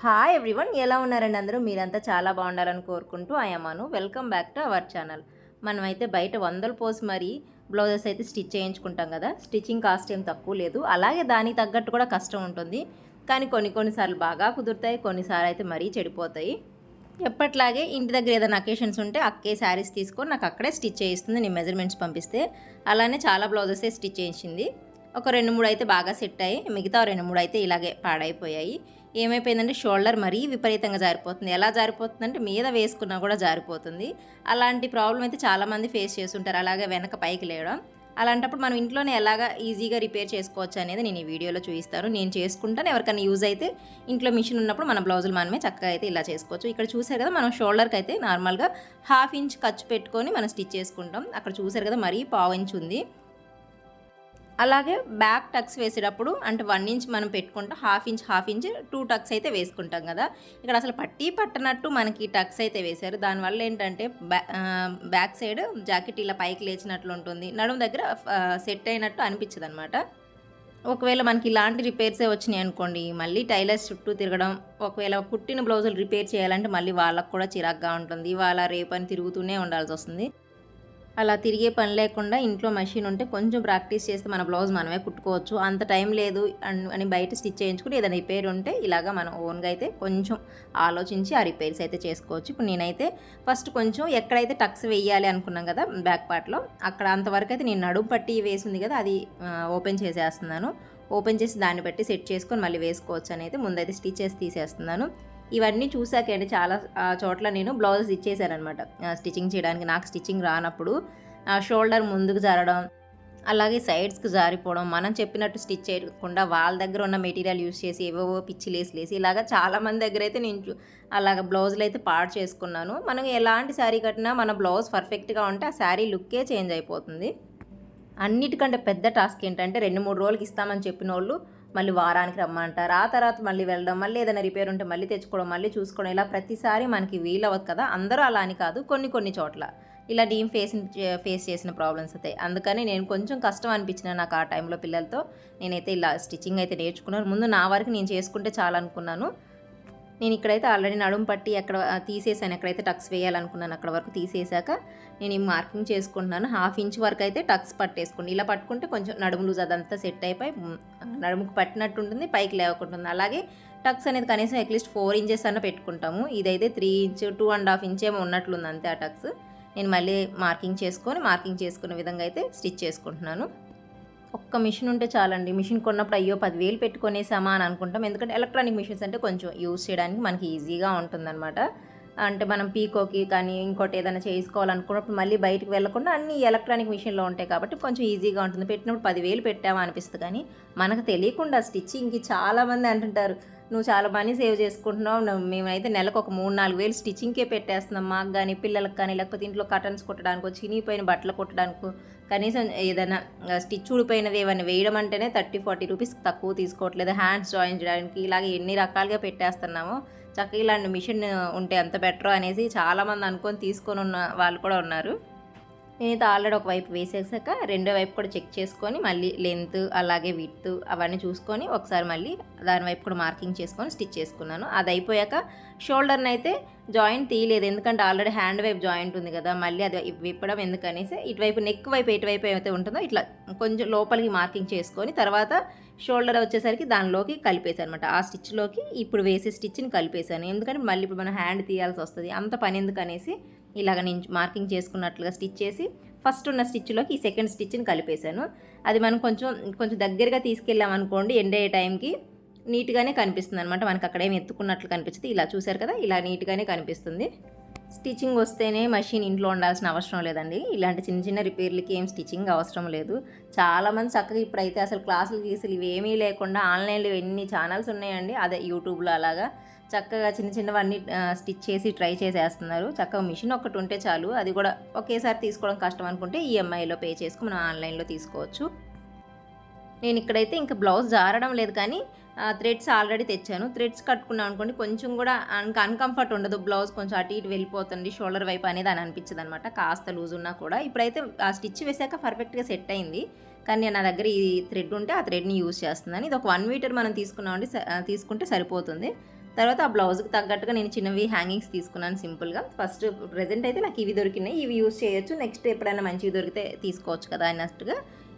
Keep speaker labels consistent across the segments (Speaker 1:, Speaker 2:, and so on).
Speaker 1: Hi everyone ఎలా ఉన్నారండి అందరూ? మీరంతా చాలా బాగుండాలని కోరుకుంటూ అయ్యమాను welcome back to our channel మనమైతే బయట వందలు పోసి మరీ బ్లౌజెస్ అయితే స్టిచ్ చేయించుకుంటాం కదా? స్టిచ్చింగ్ కాస్ట్ ఏం తక్కువ లేదు. అలాగే దానికి తగ్గట్టు కూడా కష్టం ఉంటుంది. కానీ కొన్ని కొన్నిసార్లు బాగా కుదురుతాయి కొన్నిసార్లు అయితే మరీ చెడిపోతాయి. ఎప్పట్లాగే ఇంటి దగ్గర ఏదైనా అకేషన్స్ ఉంటే అక్కే శారీస్ తీసుకొని నాకు అక్కడే స్టిచ్ చేయిస్తుంది. నేను మెజర్మెంట్స్ పంపిస్తే అలానే చాలా బ్లౌజెసే స్టిచ్ చేయించింది. ఒక రెండు మూడు అయితే బాగా సెట్ అయ్యి మిగతా రెండు మూడు అయితే ఇలాగే పాడైపోయాయి. ఏమైపోయిందంటే షోల్డర్ మరీ విపరీతంగా జారిపోతుంది. ఎలా జారిపోతుందంటే మీద వేసుకున్నా కూడా జారిపోతుంది. అలాంటి ప్రాబ్లం అయితే చాలామంది ఫేస్ చేస్తుంటారు. అలాగే వెనక పైకి లేవడం. అలాంటప్పుడు మనం ఇంట్లోనే ఎలాగా ఈజీగా రిపేర్ చేసుకోవచ్చు అనేది నేను ఈ వీడియోలో చూపిస్తాను. నేను చేసుకుంటాను. ఎవరికైనా యూజ్ అయితే ఇంట్లో మిషన్ ఉన్నప్పుడు మన బ్లౌజులు మనమే చక్కగా అయితే ఇలా చేసుకోవచ్చు. ఇక్కడ చూసారు కదా మనం షోల్డర్కి అయితే నార్మల్గా హాఫ్ ఇంచ్ ఖర్చు పెట్టుకొని మనం స్టిచ్ చేసుకుంటాం. అక్కడ చూసారు కదా మరీ పావు ఇంచ్ ఉంది. అలాగే బ్యాక్ టక్స్ వేసేటప్పుడు అంటే వన్ ఇంచ్ మనం పెట్టుకుంటాం half inch half inch two tucks అయితే వేసుకుంటాం కదా. ఇక్కడ అసలు పట్టి పట్టనట్టు మనకి టక్స్ అయితే వేశారు. దానివల్ల ఏంటంటే బ్యా- బ్యాక్ సైడ్ జాకెట్ ఇలా పైకి లేచినట్లు ఉంటుంది. నడుము దగ్గర సెట్ అయినట్టు అనిపించదు అనమాట ఒకవేళ మనకి ఇలాంటి రిపేర్సే వచ్చినాయి అనుకోండి మళ్ళీ టైలర్స్ చుట్టూ తిరగడం ఒకవేళ కుట్టిన బ్లౌజులు రిపేర్ చేయాలంటే మళ్ళీ వాళ్ళకు కూడా చిరాగ్గా ఉంటుంది. వాళ్ళ రేపని తిరుగుతూనే ఉండాల్సి వస్తుంది. అలా తిరిగే పని లేకుండా ఇంట్లో మెషిన్ ఉంటే కొంచెం ప్రాక్టీస్ చేస్తే మన బ్లౌజ్ మనమే కుట్టుకోవచ్చు. అంత టైం లేదు అని బయట స్టిచ్ చేయించుకుని ఏదైనా రిపేర్ ఉంటే ఇలాగా మనం ఓన్గా అయితే కొంచెం ఆలోచించి ఆ రిపేర్స్ అయితే చేసుకోవచ్చు. ఇప్పుడు నేనైతే ఫస్ట్ కొంచెం ఎక్కడైతే టక్స్ వేయాలి అనుకున్నాం కదా బ్యాక్ పార్ట్లో అక్కడ అంతవరకు అయితే నేను నడుము పట్టి వేసింది కదా అది ఓపెన్ చేసేస్తున్నాను. ఓపెన్ చేసి దాన్ని బట్టి సెట్ చేసుకొని మళ్ళీ వేసుకోవచ్చు అని అయితే ముందైతే స్టిచ్ చేసి తీసేస్తున్నాను. ఇవన్నీ చూసాకండి చాలా చోట్ల నేను బ్లౌజెస్ ఇచ్చేసాను స్టిచ్చింగ్ చేయడానికి నాకు స్టిచ్చింగ్ రానప్పుడు షోల్డర్ ముందుకు జరగడం అలాగే సైడ్స్కి జారిపోవడం మనం చెప్పినట్టు స్టిచ్ చేయకుండా వాళ్ళ దగ్గర ఉన్న మెటీరియల్ యూస్ చేసి ఏవేవో పిచ్చి లేసి లేసి ఇలాగా దగ్గర అయితే నేను అలాగ బ్లౌజులు అయితే పాడు చేసుకున్నాను. మనం ఎలాంటి శారీ కట్టినా మన బ్లౌజ్ పర్ఫెక్ట్గా ఉంటే ఆ శారీ లుక్కే చేంజ్ అయిపోతుంది. అన్నిటికంటే పెద్ద టాస్క్ ఏంటంటే రెండు మూడు రోజులకి ఇస్తామని చెప్పిన వాళ్ళు మళ్ళీ వారానికి రమ్మంటారు. ఆ తర్వాత మళ్ళీ వెళ్ళడం మళ్ళీ ఏదైనా రిపేర్ ఉంటే మళ్ళీ తెచ్చుకోవడం మళ్ళీ చూసుకోవడం ఇలా ప్రతిసారి మనకి వీలవ్వదు కదా. అందరూ అలా అని కాదు కొన్ని కొన్ని చోట్ల. ఇలా నేను ఫేస్ ఫేస్ చేసిన ప్రాబ్లమ్స్ అయితే. అందుకని నేను కొంచెం కష్టం అనిపించిన నాకు ఆ టైంలో పిల్లలతో. నేనైతే ఇలా స్టిచ్చింగ్ అయితే నేర్చుకున్నాను. ముందు నా వరకు నేను చేసుకుంటే చాలా అనుకున్నాను నేను ఇక్కడైతే ఆల్రెడీ నడుము పట్టి ఎక్కడ తీసేసాను ఎక్కడైతే టక్స్ వేయాలనుకున్నాను అక్కడ వరకు తీసేసాక నేను ఈ మార్కింగ్ చేసుకుంటున్నాను. హాఫ్ ఇంచ్ వరకు అయితే టక్స్ పట్టేసుకోండి. ఇలా పట్టుకుంటే కొంచెం నడుము లూజ్ అదంతా సెట్ అయిపోయి నడుముకు పట్టినట్టు ఉంటుంది పైకి లేవకుంటుంది అలాగే టక్స్ అనేది కనీసం అట్లీస్ట్ ఫోర్ ఇంచెస్ అన్న పెట్టుకుంటాము. ఇదైతే three inch two and half inch ఏమో ఉన్నట్లుంది అంతే ఆ టక్స్. నేను మళ్ళీ మార్కింగ్ చేసుకొని మార్కింగ్ చేసుకునే విధంగా అయితే స్టిచ్ చేసుకుంటున్నాను. ఒక్క మిషన్ ఉంటే చాలండి. మిషన్ కొన్నప్పుడు అయ్యో పదివేలు పెట్టుకునేసామా అని అనుకుంటాం. ఎందుకంటే ఎలక్ట్రానిక్ మిషన్స్ అంటే కొంచెం యూజ్ చేయడానికి మనకి ఈజీగా ఉంటుందన్నమాట. అంటే మనం పీకోకి కానీ ఇంకోటి ఏదైనా చేసుకోవాలనుకున్నప్పుడు మళ్ళీ బయటకు వెళ్ళకుండా అన్ని ఎలక్ట్రానిక్ మిషన్లో ఉంటాయి కాబట్టి కొంచెం ఈజీగా ఉంటుంది. పెట్టినప్పుడు పదివేలు పెట్టామా అనిపిస్తుంది కానీ మనకు తెలియకుండా స్టిచ్చింగ్కి చాలామంది అంటుంటారు నువ్వు చాలా మనీ సేవ్ చేసుకుంటున్నావు. మేమైతే నెలకు ఒక మూడు నాలుగు వేలు స్టిచ్చింగ్కే పెట్టేస్తున్నాం. మాకు కానీ పిల్లలకు కానీ లేకపోతే ఇంట్లో కటన్స్ కుట్టడానికో చినిగిపోయిన బట్టలు కుట్టడానికో కనీసం ఏదైనా స్టిచ్ ఊడిపోయినది ఏమైనా వేయడం అంటేనే థర్టీ ఫార్టీ రూపీస్ తక్కువ తీసుకోవట్లేదు. హ్యాండ్స్ జాయిన్ చేయడానికి ఇలాగే ఎన్ని రకాలుగా పెట్టేస్తున్నామో చక్కగా ఇలాంటి మిషన్ ఉంటే ఎంత బెటర్ అనేసి చాలామంది అనుకొని తీసుకొని ఉన్న వాళ్ళు కూడా ఉన్నారు. నేనైతే ఆల్రెడీ ఒక వైపు వేసేసాక రెండో వైపు కూడా చెక్ చేసుకొని మళ్ళీ లెంత్ అలాగే విత్ అవన్నీ చూసుకొని ఒకసారి మళ్ళీ దాని వైపు కూడా మార్కింగ్ చేసుకొని స్టిచ్ చేసుకున్నాను. అది అయిపోయాక షోల్డర్ని అయితే జాయింట్ తీయలేదు. ఎందుకంటే ఆల్రెడీ హ్యాండ్ వైపు జాయింట్ ఉంది కదా మళ్ళీ అది విప్పడం ఎందుకనేసి ఇటువైపు నెక్ వైపు ఎటువైపు అయితే ఉంటుందో ఇట్లా కొంచెం లోపలికి మార్కింగ్ చేసుకొని తర్వాత షోల్డర్ వచ్చేసరికి దానిలోకి కలిపేసాను అనమాట ఆ స్టిచ్లోకి ఇప్పుడు వేసే స్టిచ్ని కలిపేశాను. ఎందుకంటే మళ్ళీ ఇప్పుడు మనం హ్యాండ్ తీయాల్సి వస్తుంది. అంత పని ఎందుకు అనేసి ఇలాగ నేను మార్కింగ్ చేసుకున్నట్లుగా స్టిచ్ చేసి ఫస్ట్ ఉన్న స్టిచ్లోకి ఈ సెకండ్ స్టిచ్ని కలిపేశాను. అది మనం కొంచెం కొంచెం దగ్గరగా తీసుకెళ్ళాం అనుకోండి ఎండ్ అయ్యే టైంకి నీట్గానే కనిపిస్తుంది అనమాట మనకి అక్కడ ఏమి ఎత్తుకున్నట్లు కనిపిస్తుంది ఇలా చూసారు కదా ఇలా నీట్గానే కనిపిస్తుంది. స్టిచ్చింగ్ వస్తేనే మషిన్ ఇంట్లో ఉండాల్సిన అవసరం లేదండి. ఇలాంటి చిన్న చిన్న రిపేర్లకి ఏం స్టిచ్చింగ్ అవసరం లేదు. చాలామంది చక్కగా ఇప్పుడైతే అసలు క్లాసులు గీసులు ఇవేమీ లేకుండా ఆన్లైన్లో ఎన్ని ఛానల్స్ ఉన్నాయండి. అదే యూట్యూబ్లో అలాగా చక్కగా చిన్న చిన్నవన్నీ స్టిచ్ చేసి ట్రై చేసేస్తున్నారు. చక్కగా మిషన్ ఒకటి ఉంటే చాలు. అది కూడా ఒకేసారి తీసుకోవడం కష్టం అనుకుంటే ఈఎంఐలో పే చేసుకుని మనం ఆన్లైన్లో తీసుకోవచ్చు. నేను ఇక్కడైతే ఇంకా బ్లౌజ్ జారడం లేదు కానీ థ్రెడ్స్ ఆల్రెడీ తెచ్చాను. థ్రెడ్స్ కట్టుకున్నాం అనుకోండి కొంచెం కూడా ఇంకా అన్కంఫర్ట్ ఉండదు. బ్లౌజ్ కొంచెం అటు ఇటు వెళ్ళిపోతుంది షోల్డర్ వైపు అనేది అని అనిపించదు అనమాట కాస్త లూజ్ ఉన్నా కూడా. ఇప్పుడైతే ఆ స్టిచ్ వేసాక పర్ఫెక్ట్గా సెట్ అయింది. కానీ నా దగ్గర ఈ థ్రెడ్ ఉంటే ఆ థ్రెడ్ని యూజ్ చేస్తున్నాను. ఇది ఒక వన్ మీటర్ మనం తీసుకున్నామండి తీసుకుంటే సరిపోతుంది. తర్వాత ఆ బ్లౌజ్కి తగ్గట్టుగా నేను చిన్నవి హ్యాంగింగ్స్ తీసుకున్నాను సింపుల్గా. ఫస్ట్ ప్రజెంట్ అయితే నాకు ఇవి దొరికినాయి. ఇవి యూస్ చేయొచ్చు. నెక్స్ట్ ఎప్పుడైనా మంచివి దొరికితే తీసుకోవచ్చు కదా అన్నట్టుగా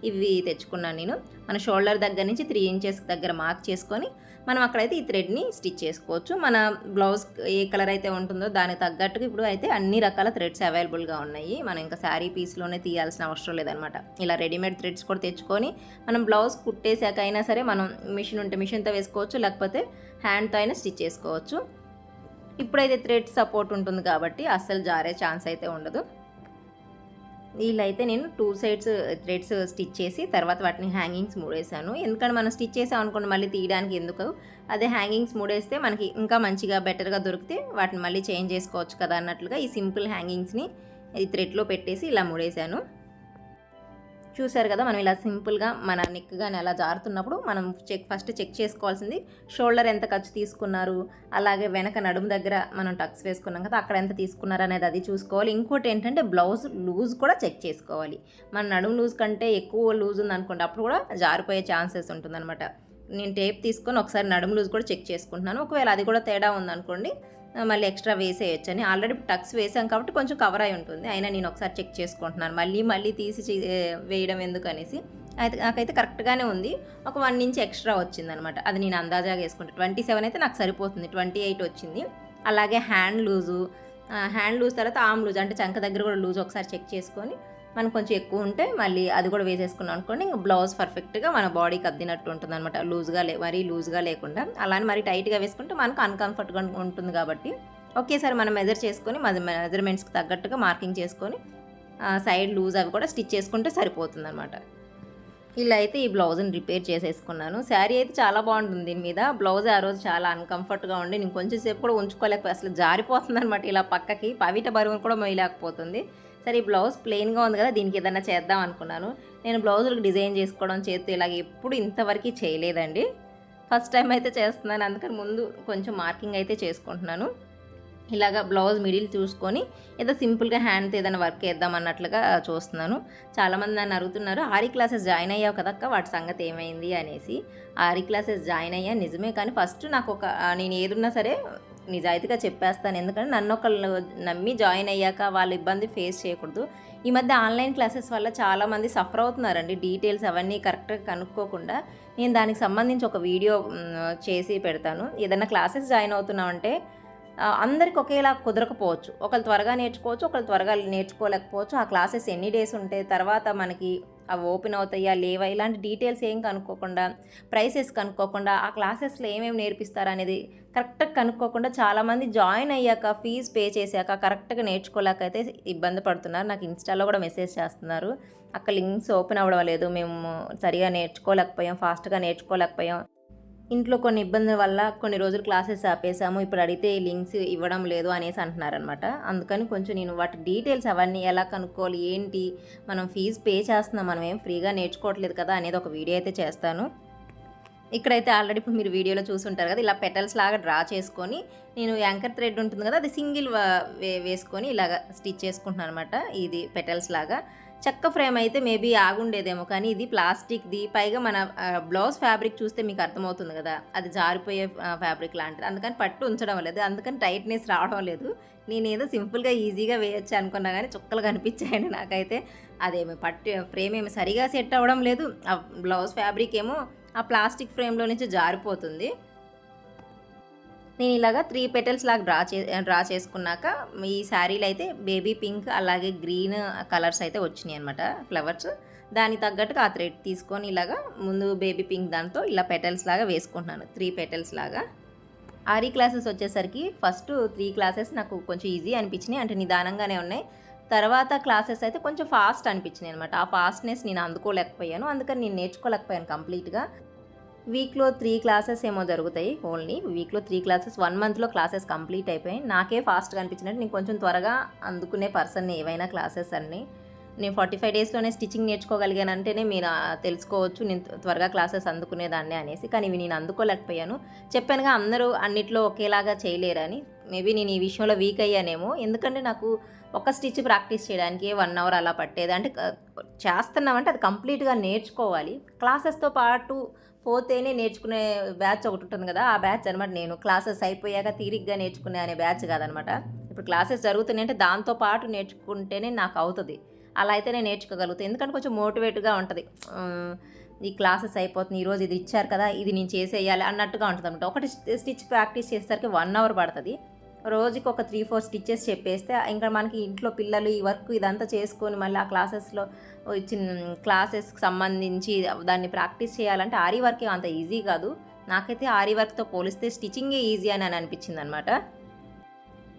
Speaker 1: ఇవి తెచ్చుకున్నాను నేను. మన షోల్డర్ దగ్గర నుంచి త్రీ ఇంచెస్ దగ్గర మార్క్ చేసుకొని మనం అక్కడైతే ఈ థ్రెడ్ని స్టిచ్ చేసుకోవచ్చు. మన బ్లౌజ్ ఏ కలర్ అయితే ఉంటుందో దానికి తగ్గట్టుగా ఇప్పుడు అయితే అన్ని రకాల థ్రెడ్స్ అవైలబుల్గా ఉన్నాయి. మనం ఇంకా శారీ పీస్లోనే తీయాల్సిన అవసరం లేదనమాట ఇలా రెడీమేడ్ థ్రెడ్స్ కూడా తెచ్చుకొని మనం బ్లౌజ్ కుట్టేశాక అయినా సరే మనం మిషన్ ఉంటే మిషన్తో వేసుకోవచ్చు లేకపోతే హ్యాండ్తో అయినా స్టిచ్ చేసుకోవచ్చు. ఇప్పుడైతే థ్రెడ్ సపోర్ట్ ఉంటుంది కాబట్టి అస్సలు జారే ఛాన్స్ అయితే ఉండదు. వీళ్ళైతే నేను టూ సైడ్స్ థ్రెడ్స్ స్టిచ్ చేసి తర్వాత వాటిని హ్యాంగింగ్స్ మూడేసాను ఎందుకంటే మనం స్టిచ్ చేసాం అనుకోండి మళ్ళీ తీయడానికి ఎందుకు? అదే హ్యాంగింగ్స్ మూడేస్తే మనకి ఇంకా మంచిగా బెటర్గా దొరికితే వాటిని మళ్ళీ చేంజ్ చేసుకోవచ్చు కదా అన్నట్లుగా ఈ సింపుల్ హ్యాంగింగ్స్ని ఈ థ్రెడ్లో పెట్టేసి ఇలా మూడేసాను చూసారు కదా మనం ఇలా సింపుల్గా మన నెక్ కానీ అలా జారుతున్నప్పుడు మనం చెక్ ఫస్ట్ చెక్ చేసుకోవాల్సింది షోల్డర్ ఎంత ఖర్చు తీసుకున్నారు అలాగే వెనక నడుము దగ్గర మనం టక్స్ వేసుకున్నాం కదా అక్కడ ఎంత తీసుకున్నారు అనేది అది చూసుకోవాలి. ఇంకోటి ఏంటంటే బ్లౌజ్ లూజ్ కూడా చెక్ చేసుకోవాలి. మన నడుము లూజ్ కంటే ఎక్కువ లూజ్ ఉంది అనుకోండి అప్పుడు కూడా జారిపోయే ఛాన్సెస్ ఉంటుందన్నమాట. నేను టేప్ తీసుకొని ఒకసారి నడుము లూజ్ కూడా చెక్ చేసుకుంటున్నాను. ఒకవేళ అది కూడా తేడా ఉందనుకోండి మళ్ళీ ఎక్స్ట్రా వేసేయచ్చు అని ఆల్రెడీ టక్స్ వేసాం కాబట్టి కొంచెం కవర్ అయి ఉంటుంది. అయినా నేను ఒకసారి చెక్ చేసుకుంటున్నాను. మళ్ళీ మళ్ళీ తీసి వేయడం ఎందుకు అనేసి అయితే నాకైతే కరెక్ట్గానే ఉంది. ఒక వన్ ఇంచ్ ఎక్స్ట్రా వచ్చిందనమాట. అది నేను అందాజాగా వేసుకుంటాను ట్వంటీ సెవెన్ అయితే నాకు సరిపోతుంది. ట్వంటీ ఎయిట్ వచ్చింది. అలాగే హ్యాండ్ లూజు హ్యాండ్ లూజ్ తర్వాత ఆమ్ లూజ్ అంటే చంక దగ్గర కూడా లూజ్ ఒకసారి చెక్ చేసుకొని మనకు కొంచెం ఎక్కువ ఉంటే మళ్ళీ అది కూడా వేసేసుకున్నాం అనుకోండి ఇంకా బ్లౌజ్ పర్ఫెక్ట్గా మన బాడీకి అద్దినట్టు ఉంటుంది అనమాట లూజ్గా లే మరీ లూజ్గా లేకుండా. అలానే మరీ టైట్గా వేసుకుంటే మనకు అన్కంఫర్ట్గా ఉంటుంది కాబట్టి. ఒకేసారి మనం మెజర్ చేసుకొని మెజర్మెంట్స్కి తగ్గట్టుగా మార్కింగ్ చేసుకొని సైడ్ లూజ్ అవి కూడా స్టిచ్ చేసుకుంటే సరిపోతుంది అనమాట ఇలా అయితే ఈ బ్లౌజ్ని రిపేర్ చేసేసుకున్నాను. శారీ అయితే చాలా బాగుంటుంది దీని మీద. బ్లౌజ్ ఆ రోజు చాలా అన్కంఫర్ట్గా ఉండి నేను కొంచెం సేపు కూడా ఉంచుకోలేకపోయి అసలు జారిపోతుంది అనమాట ఇలా పక్కకి. పవిట బరువును కూడా మొయ్యలేకపోతుంది. సరే ఈ బ్లౌజ్ ప్లెయిన్గా ఉంది కదా దీనికి ఏదైనా చేద్దాం అనుకున్నాను. నేను బ్లౌజులకు డిజైన్ చేసుకోవడం చేస్తే ఇలాగ ఎప్పుడు ఇంతవరకు చేయలేదండి. ఫస్ట్ టైం అయితే చేస్తున్నాను అందుకని ముందు కొంచెం మార్కింగ్ అయితే చేసుకుంటున్నాను. ఇలాగ బ్లౌజ్ మిడిల్ చూసుకొని ఏదో సింపుల్గా హ్యాండ్తో ఏదైనా వర్క్ చేద్దాం అన్నట్లుగా చూస్తున్నాను. చాలామంది నన్ను అడుగుతున్నారు ఆరి క్లాసెస్ జాయిన్ అయ్యావు కదక్క వాటి సంగతి ఏమైంది? అనేసి. ఆరి క్లాసెస్ జాయిన్ అయ్యా నిజమే కానీ ఫస్ట్ నాకు ఒక నేను ఏదున్నా సరే నిజాయితీగా చెప్పేస్తాను. ఎందుకంటే నన్ను ఒకళ్ళు నమ్మి జాయిన్ అయ్యాక వాళ్ళ ఇబ్బంది ఫేస్ చేయకూడదు. ఈ మధ్య ఆన్లైన్ క్లాసెస్ వల్ల చాలామంది సఫర్ అవుతున్నారండి. డీటెయిల్స్ అవన్నీ కరెక్ట్గా కనుక్కోకుండా నేను దానికి సంబంధించి ఒక వీడియో చేసి పెడతాను. ఏదైనా క్లాసెస్ జాయిన్ అవుతున్నామంటే అందరికి ఒకేలా కుదరకపోవచ్చు. ఒకళ్ళు త్వరగా నేర్చుకోవచ్చు ఒకళ్ళు త్వరగా నేర్చుకోలేకపోవచ్చు. ఆ క్లాసెస్ ఎన్ని డేస్ ఉంటే తర్వాత మనకి అవి ఓపెన్ అవుతాయా లేవా? ఇలాంటి డీటెయిల్స్ ఏం కనుక్కోకుండా ప్రైసెస్ కనుక్కోకుండా ఆ క్లాసెస్లో ఏమేమి నేర్పిస్తారు అనేది కరెక్ట్గా కనుక్కోకుండా చాలామంది జాయిన్ అయ్యాక ఫీజు పే చేశాక కరెక్ట్గా నేర్చుకోలేక అయితే ఇబ్బంది పడుతున్నారు. నాకు ఇన్స్టాలో కూడా మెసేజ్ చేస్తున్నారు. అక్కడ లింక్స్ ఓపెన్ అవ్వడం లేదు. మేము సరిగా నేర్చుకోలేకపోయాం ఫాస్ట్గా నేర్చుకోలేకపోయాం. ఇంట్లో కొన్ని ఇబ్బందుల వల్ల కొన్ని రోజులు క్లాసెస్ ఆపేసాము ఇప్పుడు అడిగితే లింక్స్ ఇవ్వడం లేదు అనేసి అంటున్నారనమాట అందుకని కొంచెం నేను వాటి డీటెయిల్స్ అవన్నీ ఎలా కనుక్కోవాలి ఏంటి మనం ఫీజు పే చేస్తున్నాం మనం ఏం ఫ్రీగా నేర్చుకోవట్లేదు కదా అనేది ఒక వీడియో అయితే చేస్తాను. ఇక్కడైతే ఆల్రెడీ ఇప్పుడు మీరు వీడియోలో చూసుంటారు కదా ఇలా పెటల్స్ లాగా డ్రా చేసుకొని నేను యాంకర్ థ్రెడ్ ఉంటుంది కదా అది సింగిల్ వే వేసుకొని ఇలాగ స్టిచ్ చేసుకుంటున్నాను అనమాట ఇది పెటల్స్ లాగా. చెక్క ఫ్రేమ్ అయితే మేబీ ఆగుండేదేమో కానీ ఇది ప్లాస్టిక్ది. పైగా మన బ్లౌజ్ ఫ్యాబ్రిక్ చూస్తే మీకు అర్థమవుతుంది కదా అది జారిపోయే ఫ్యాబ్రిక్ లాంటిది. అందుకని పట్టు ఉంచడం లేదు. అందుకని టైట్నెస్ రావడం లేదు. నేనేదో సింపుల్గా ఈజీగా వేయొచ్చు అనుకున్నా కానీ చుక్కలు కనిపించాయండి నాకైతే. అదేమి పట్టు ఫ్రేమ్ ఏమి సరిగా సెట్ అవ్వడం లేదు. ఆ బ్లౌజ్ ఫ్యాబ్రిక్ ఏమో ఆ ప్లాస్టిక్ ఫ్రేమ్లో నుంచి జారిపోతుంది. నేను ఇలాగా త్రీ పెటల్స్ లాగా డ్రా చే డ్రా చేసుకున్నాక ఈ శారీలు అయితే బేబీ పింక్ అలాగే గ్రీన్ కలర్స్ అయితే వచ్చినాయి అనమాట ఫ్లవర్స్ దానికి తగ్గట్టుగా ఆ థ్రెడ్ తీసుకొని ఇలాగా ముందు బేబీ పింక్ దాంతో ఇలా పెటల్స్ లాగా వేసుకుంటున్నాను త్రీ పెటల్స్ లాగా. ఆరీ క్లాసెస్ వచ్చేసరికి ఫస్ట్ త్రీ క్లాసెస్ నాకు కొంచెం ఈజీ అనిపించినాయి అంటే నిదానంగానే ఉన్నాయి. తర్వాత క్లాసెస్ అయితే కొంచెం ఫాస్ట్ అనిపించినాయి అనమాట ఆ ఫాస్ట్నెస్ నేను అందుకోలేకపోయాను అందుకని నేను నేర్చుకోలేకపోయాను కంప్లీట్గా వీక్లో త్రీ క్లాసెస్ ఏమో జరుగుతాయి ఓన్లీ. వీక్లో త్రీ క్లాసెస్ వన్ మంత్లో క్లాసెస్ కంప్లీట్ అయిపోయాయి. నాకే ఫాస్ట్గా అనిపించినట్టు నేను కొంచెం త్వరగా అందుకునే పర్సన్ ఏవైనా క్లాసెస్ అన్నీ. నేను ఫార్టీ ఫైవ్ డేస్లోనే స్టిచ్చింగ్ నేర్చుకోగలిగానంటేనే మీరు తెలుసుకోవచ్చు నేను త్వరగా క్లాసెస్ అందుకునేదాన్ని అనేసి. కానీ ఇవి నేను అందుకోలేకపోయాను. చెప్పానుగా అందరూ అన్నిట్లో ఒకేలాగా చేయలేరని. మేబీ నేను ఈ విషయంలో వీక్ అయ్యానేమో. ఎందుకంటే నాకు ఒక స్టిచ్ ప్రాక్టీస్ చేయడానికి వన్ అవర్ అలా పట్టేది. అంటే చేస్తున్నామంటే అది కంప్లీట్గా నేర్చుకోవాలి. క్లాసెస్తో పాటు పోతేనే నేర్చుకునే బ్యాచ్ ఒకటి ఉంటుంది కదా ఆ బ్యాచ్ అనమాట నేను. క్లాసెస్ అయిపోయాక తీరిగ్గా నేర్చుకునే అనే బ్యాచ్ కాదనమాట ఇప్పుడు క్లాసెస్ జరుగుతున్నాయి అంటే దాంతో పాటు నేర్చుకుంటేనే నాకు అవుతుంది. అలా అయితే నేను నేర్చుకోగలుగుతాను ఎందుకంటే కొంచెం మోటివేట్గా ఉంటుంది. ఈ క్లాసెస్ అయిపోతుంది ఈరోజు ఇది ఇచ్చారు కదా ఇది నేను చేసేయాలి అన్నట్టుగా ఉంటుంది అనమాట ఒకటి స్టిచ్ ప్రాక్టీస్ చేసేసరికి వన్ అవర్ పడుతుంది. రోజుకి ఒక త్రీ ఫోర్ స్టిచ్చెస్ చెప్పేస్తే ఇంకా మనకి ఇంట్లో పిల్లలు ఈ వర్క్ ఇదంతా చేసుకొని మళ్ళీ ఆ క్లాసెస్లో ఇచ్చిన క్లాసెస్కి సంబంధించి దాన్ని ప్రాక్టీస్ చేయాలంటే ఆరీ వర్క్ అంత ఈజీ కాదు. నాకైతే ఆరీ వర్క్తో పోలిస్తే స్టిచ్చింగే ఈజీ అని అని అనిపించింది అనమాట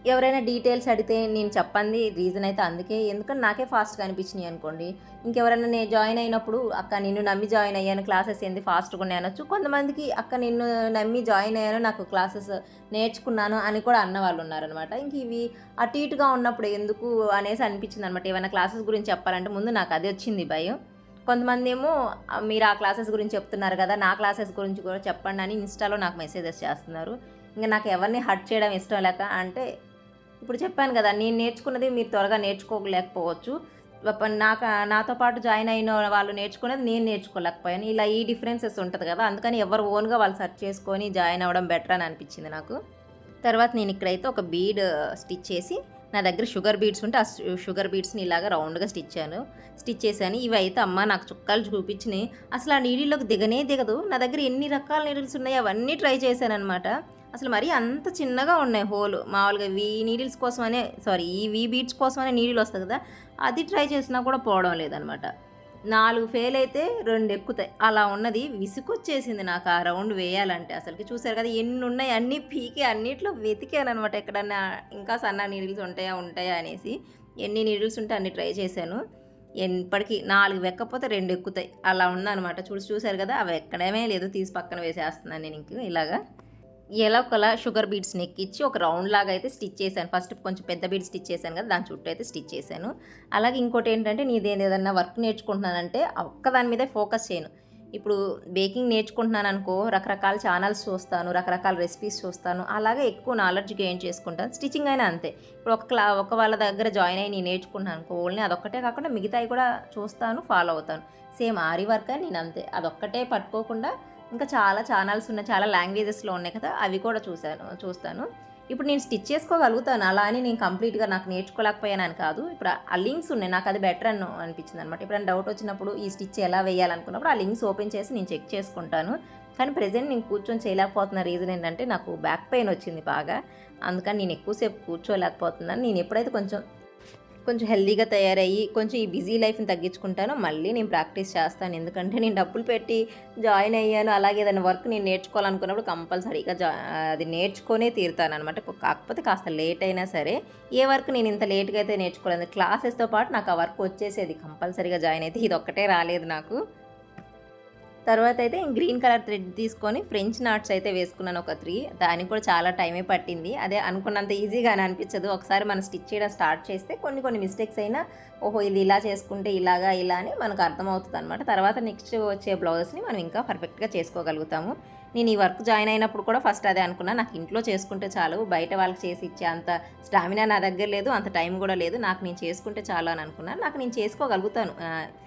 Speaker 1: ఎవరైనా డీటెయిల్స్ అడిగితే నేను చెప్పండి రీజన్ అయితే అందుకే. ఎందుకంటే నాకే ఫాస్ట్గా అనిపించినాయి అనుకోండి. ఇంకెవరైనా నేను జాయిన్ అయినప్పుడు అక్క నిన్ను నమ్మి జాయిన్ అయ్యాను క్లాసెస్ ఏంది ఫాస్ట్గా ఉన్నాయి అనొచ్చు. కొంతమందికి అక్క నిన్ను నమ్మి జాయిన్ అయ్యాను నాకు క్లాసెస్ నేర్చుకున్నాను అని కూడా అన్న వాళ్ళు ఉన్నారనమాట. ఇంక ఇవి అటు ఇటుగా ఉన్నప్పుడు ఎందుకు అనేసి అనిపించింది అనమాట ఏమైనా క్లాసెస్ గురించి చెప్పాలంటే ముందు నాకు అది వచ్చింది భయం. కొంతమంది ఏమో మీరు ఆ క్లాసెస్ గురించి చెప్తున్నారు కదా నా క్లాసెస్ గురించి కూడా చెప్పండి అని ఇన్స్టాలో నాకు మెసేజెస్ చేస్తున్నారు. ఇంకా నాకు ఎవరిని హర్ట్ చేయడం ఇష్టం లేక అంటే ఇప్పుడు చెప్పాను కదా నేను నేర్చుకున్నది మీరు త్వరగా నేర్చుకోలేకపోవచ్చు. నాకు నాతో పాటు జాయిన్ అయిన వాళ్ళు నేర్చుకునేది నేను నేర్చుకోలేకపోయాను. ఇలా ఈ డిఫరెన్సెస్ ఉంటుంది కదా అందుకని ఎవరు ఓన్గా వాళ్ళు సెర్చ్ చేసుకొని జాయిన్ అవ్వడం బెటర్ అని అనిపించింది నాకు. తర్వాత నేను ఇక్కడైతే ఒక బీడ్ స్టిచ్ చేసి నా దగ్గర షుగర్ బీడ్స్ ఉంటే ఆ షుగర్ బీడ్స్ని ఇలాగా రౌండ్గా స్టిచ్చాను స్టిచ్ చేశాను. ఇవి అయితే అమ్మ నాకు చుక్కలు చూపించినాయి. అసలు ఆ నీడిలోకి దిగనే దిగదు. నా దగ్గర ఎన్ని రకాల నీడిల్స్ ఉన్నాయి అవన్నీ ట్రై చేశాను అనమాట అసలు మరీ అంత చిన్నగా ఉన్నాయి హోల్. మామూలుగా వీ నీడిల్స్ కోసమనే సారీ ఈ వీ బీడ్స్ కోసమనే నీడిల్ వస్తుంది కదా అది ట్రై చేసినా కూడా పోవడం లేదనమాట. నాలుగు ఫెయిల్ అయితే రెండు ఎక్కుతాయి. అలా ఉన్నది విసుకొచ్చేసింది నాకు ఆ రౌండ్ వేయాలంటే. అసలుకి చూసారు కదా ఎన్ని ఉన్నాయి అన్నీ పీకి అన్నిట్లో వెతికానమాట ఎక్కడన్నా ఇంకా సన్న నీడిల్స్ ఉంటాయా ఉంటాయా అనేసి. ఎన్ని నీడిల్స్ ఉంటే అన్ని ట్రై చేశాను. ఎప్పటికీ నాలుగు వెక్కపోతే రెండు ఎక్కుతాయి. అలా ఉందన్నమాట చూసి చూసారు కదా అవి ఎక్కడమే లేదు. తీసి పక్కన వేసేస్తున్నాను నేను ఇంక ఇలాగా. ఎలా ఒకలా షుగర్ బీడ్స్ని ఎక్కించి ఒక రౌండ్ లాగా అయితే స్టిచ్ చేశాను. ఫస్ట్ కొంచెం పెద్ద బీడ్ స్టిచ్ చేశాను కదా దాని చుట్టూ అయితే స్టిచ్ చేశాను. అలాగే ఇంకోటి ఏంటంటే నీది ఏదైనా వర్క్ నేర్చుకుంటున్నానంటే ఆ ఒక్క దాని మీదే ఫోకస్ చేయను. ఇప్పుడు బేకింగ్ నేర్చుకుంటున్నాను అనుకో రకరకాల ఛానల్స్ చూస్తాను రకరకాల రెసిపీస్ చూస్తాను. అలాగే ఎక్కువ నాలెడ్జ్ గెయిన్ చేసుకుంటాను. స్టిచ్చింగ్ అయినా అంతే. ఇప్పుడు ఒక క్లా ఒక వాళ్ళ దగ్గర జాయిన్ అయ్యి నేను నేర్చుకుంటున్నాను అనుకో ఓన్లీ అదొక్కటే కాకుండా మిగతాయి కూడా చూస్తాను ఫాలో అవుతాను. సేమ్ ఆరి వర్క్ అని నేను అంతే. అదొక్కటే పట్టుకోకుండా ఇంకా చాలా ఛానల్స్ ఉన్నాయి చాలా లాంగ్వేజెస్లో ఉన్నాయి కదా అవి కూడా చూశాను చూస్తాను. ఇప్పుడు నేను స్టిచ్ చేసుకోగలుగుతాను అలా అని నేను కంప్లీట్గా నాకు నేర్చుకోలేకపోయాను అని కాదు. ఇప్పుడు ఆ లింక్స్ ఉన్నాయి నాకు అది బెటర్ అని అనిపించింది అనమాట ఇప్పుడు డౌట్ వచ్చినప్పుడు ఈ స్టిచ్ ఎలా వేయాలనుకున్నప్పుడు ఆ లింక్స్ ఓపెన్ చేసి నేను చెక్ చేసుకుంటాను. కానీ ప్రజెంట్ నేను కూర్చొని చేయలేకపోతున్న రీజన్ ఏంటంటే నాకు బ్యాక్ పెయిన్ వచ్చింది బాగా. అందుకని నేను ఎక్కువసేపు కూర్చోలేకపోతున్నాను. నేను ఎప్పుడైతే కొంచెం కొంచెం హెల్దీగా తయారయ్యి కొంచెం ఈ బిజీ లైఫ్ని తగ్గించుకుంటాను మళ్ళీ నేను ప్రాక్టీస్ చేస్తాను. ఎందుకంటే నేను డబ్బులు పెట్టి జాయిన్ అయ్యాను అలాగే ఏదైనా వర్క్ నేను నేర్చుకోవాలనుకున్నప్పుడు కంపల్సరీగా జా అది నేర్చుకునే తీరుతాను అనమాట కాకపోతే కాస్త లేట్ అయినా సరే ఏ వర్క్ నేను ఇంత లేట్గా అయితే నేర్చుకోలేదు. క్లాసెస్తో పాటు నాకు ఆ వర్క్ వచ్చేసేది కంపల్సరీగా జాయిన్ అయితే ఇది ఒక్కటే రాలేదు నాకు. తర్వాత అయితే గ్రీన్ కలర్ థ్రెడ్ తీసుకొని ఫ్రెంచ్ నాట్స్ అయితే వేసుకున్నాను ఒక త్రీ. దానికి కూడా చాలా టైమే పట్టింది. అదే అనుకున్నంత ఈజీగా అనిపించదు. ఒకసారి మనం స్టిచ్ చేయడం స్టార్ట్ చేస్తే కొన్ని కొన్ని మిస్టేక్స్ అయినా ఓహో ఇది ఇలా చేసుకుంటే ఇలాగా ఇలా అని మనకు అర్థమవుతుంది అనమాట తర్వాత నెక్స్ట్ వచ్చే బ్లౌజెస్ని మనం ఇంకా పర్ఫెక్ట్గా చేసుకోగలుగుతాము. నేను ఈ వర్క్ జాయిన్ అయినప్పుడు కూడా ఫస్ట్ అదే అనుకున్నా. నాకు ఇంట్లో చేసుకుంటే చాలు బయట వాళ్ళకి చేసి ఇచ్చే అంత స్టామినా నా దగ్గర లేదు అంత టైం కూడా లేదు. నాకు నేను చేసుకుంటే చాలు అని అనుకున్నాను నాకు నేను చేసుకోగలుగుతాను.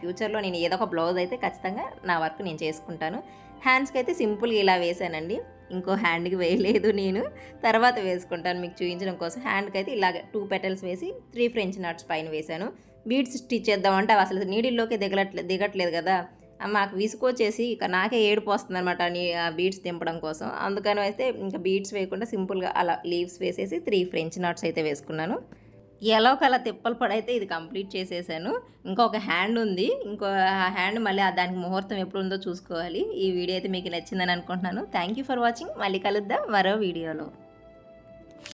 Speaker 1: ఫ్యూచర్లో నేను ఏదో ఒక బ్లౌజ్ అయితే ఖచ్చితంగా నా వర్క్ నేను చేసుకుంటాను. హ్యాండ్స్కి అయితే సింపుల్గా ఇలా వేసానండి. ఇంకో హ్యాండ్కి వేయలేదు నేను. తర్వాత వేసుకుంటాను మీకు చూపించడం కోసం. హ్యాండ్కి అయితే ఇలాగ టూ పెటల్స్ వేసి త్రీ ఫ్రెంచ్ నట్స్ పైన వేశాను బీడ్స్ స్టిచ్ చేద్దామంటే అసలు నీడిల్లోకి దిగలట్లే దిగట్లేదు కదా. మాకు విసుకొచ్చేసి ఇక నాకే ఏడుపు వస్తుంది అనమాట ఆ బీడ్స్ దింపడం కోసం. అందుకని అయితే ఇంకా బీడ్స్ వేయకుండా సింపుల్గా అలా లీవ్స్ వేసేసి త్రీ ఫ్రెంచ్ నట్స్ అయితే వేసుకున్నాను. ఎలా అలా తిప్పలు పడైతే ఇది కంప్లీట్ చేసేసాను. ఇంకొక హ్యాండ్ ఉంది. ఇంకో ఆ హ్యాండ్ మళ్ళీ దానికి ముహూర్తం ఎప్పుడు ఉందో చూసుకోవాలి. ఈ వీడియో అయితే మీకు నచ్చిందని అనుకుంటున్నాను. థ్యాంక్ యూ ఫర్ వాచింగ్ మళ్ళీ కలుద్దాం మరో వీడియోలో.